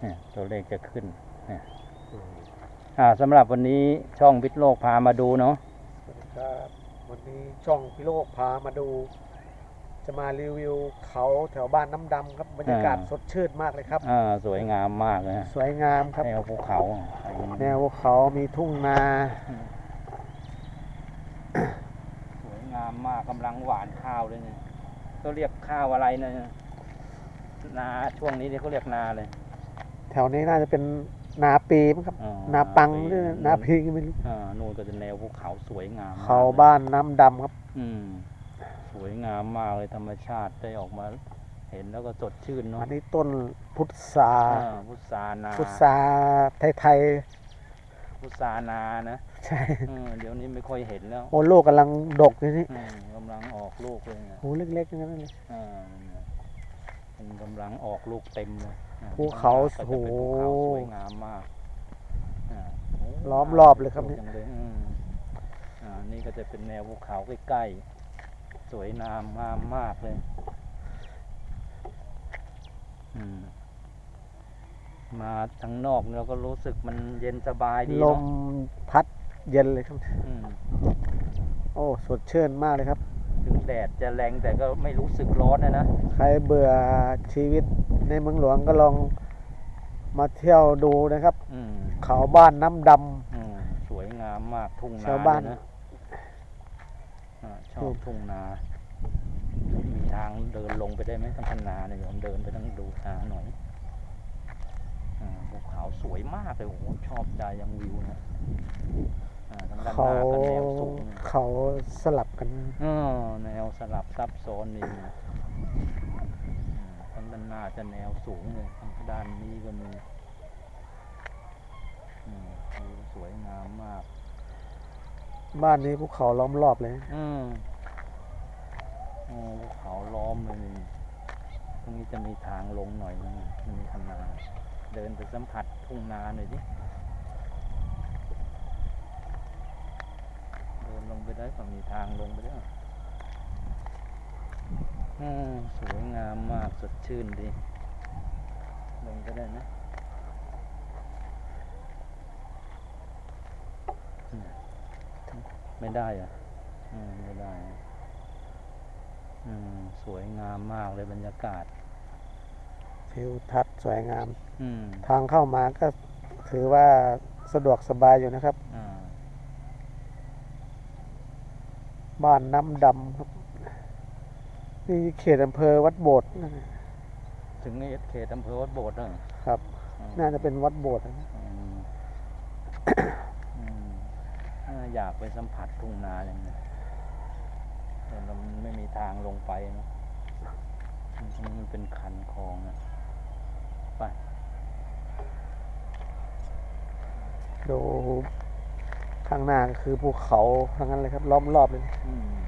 เนี่ยตัวเลขจะขึ้นเนี่ยอ่าสำหรับวันนี้ช่องวิทย์โลกพามาดูเนาะสวัสดีครับวันนี้ช่องพิโลกพามาดู จะมารีวิวเขาแถวบ้านน้ำดำครับบรรยากาศสดชื่นมากเลยครับอ่าสวยงามมากเลยฮะสวยงามครับแนวภูเขา แนวภูเขามีทุ่งนา สวยงามมากกำลังหวานข้าวเลยเนี่ยเขาเรียกข้าวอะไรนะนาช่วงนี้เนี่ยเขาเรียกนาเลย แถวนี้น่าจะเป็นนาปีมั้งครับ อ๋อนาปังปีหรือนาพีก็ไม่รู้อ่านู่นก็จะแนวภูเขาสวยงามมกเขาลยบ้านน้ำดำครับ อืม สวยงามมากเลยธรรมชาติได้ออกมา เห็นแล้วก็สดชื่นเนาะอันนี้ต้นพุทราอ่าพุทรานาพุทราไทยพุทรานานะๆใช่อืมเดี๋ยวนี้ไม่ค่อยเห็นแล้วโอ้โลกกำลังดกเลยนี่อืมกำลังออกลูกเลยนะโอ้เล็กๆอย่างนั้นเลย อ่า มันกำลังออกลูกเต็มเลยอ่ภูเขาข้งหน้ก็จะเป็นภูเขาโอ้สวยงามมากอ่าโล้อมรอบเลยครับเนี่ย จังเลยอืมอ่านี่ก็จะเป็นแนวภูเขาใกล้ๆสวยงามงามมากเลยอืมมาทางนอกเราก็รู้สึกมันเย็นสบายดีลเนาะมพัดเย็นเลยครับ อืมโอ้สดชื่นมากเลยครับ ถึงแดดจะแรงแต่ก็ไม่รู้สึกร้อนนะนะ ใครเบื่อชีวิตในเมืองหลวงก็ลองมาเที่ยวดูนะครับ อืมเขาบ้านน้ำด อืมสวยงามมากทุ่งนาชาวบ้านเลยนะอ่าชออืบมทุ่งนา มีทางเดินลงไปได้ไหมทางพนาเนี่ยโยมเดินไปต้องดูทางหน่อยอ่าภูเขาสวยมากเลยโอ้โหชอบใจยังวิวนะอ่าทางด้านำหเขาน้าก็แนวสูง เขาสลับกันอ๋อแนวสลับซับซ้อนนี่อืมทางด้านหน้าจะแนวสูงเลยทางด้านนี้ก็มีอืมวิวสวยงามมาก บ้านนี้ภูเขาล้อมรอบเลยอืมโอ้ภูเขาล้อมเลยนี่ตรงนี้จะมีทางลงหน่อยนึงมันมีคันนาเดินไปสัมผัสทุ่งนาหน่อยดิเดิ นลงไปได้ก็มีทางลงไปด้วยอืมสวยงามมากสดชื่นดี ลงไปได้นะอืมไม่ได้อะอืมไม่ได้อะอืมสวยงามมากเลยบรรยากาศทิวทัศน์สวยงามอืมทางเข้ามาก็ถือว่าสะดวกสบายอยู่นะครับ อ่า บ้านน้ำดำครับนี่เขตอำเภอวัดโบสถ์นะถึงเอสเขตอำเภอวัดโบสถ์แล้วเหรอครับอืมน่าจะเป็นวัดโบสถ์นะอืมอืมน่าอยากไปสัมผัสทุ่งนาอย่างนี้แต่เราไม่มีทางลงไปเนอะมันมันเป็นคันคลองอะไปดู ข้างหน้าก็คือภูเขาทั้งนั้นเลยครับ ล้อมรอบเลยอืม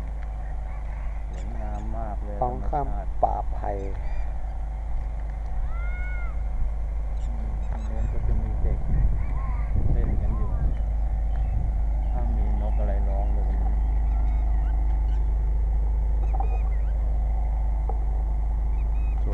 สวยงามมากเลยท้องข้ามธรรมชาติ ป่าไผ่อ